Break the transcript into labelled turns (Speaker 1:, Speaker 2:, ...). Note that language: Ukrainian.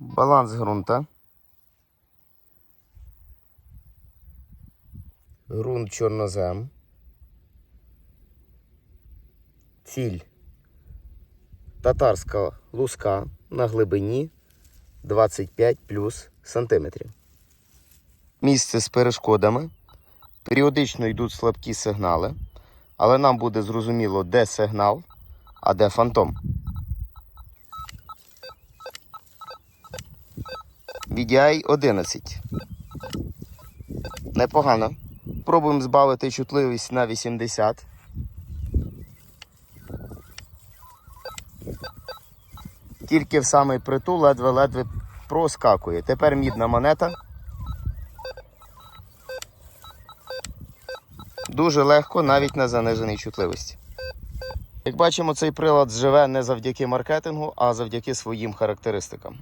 Speaker 1: Баланс ґрунта. Ґрунт чорнозем. Ціль. Татарська луска на глибині 25 плюс сантиметрів. Місце з перешкодами. Періодично йдуть слабкі сигнали, але нам буде зрозуміло, де сигнал, а де фантом. VDI 11. Непогано. Пробуємо збавити чутливість на 80. Тільки в самий притул ледве-ледве проскакує. Тепер мідна монета. Дуже легко навіть на заниженій чутливості. Як бачимо, цей прилад живе не завдяки маркетингу, а завдяки своїм характеристикам.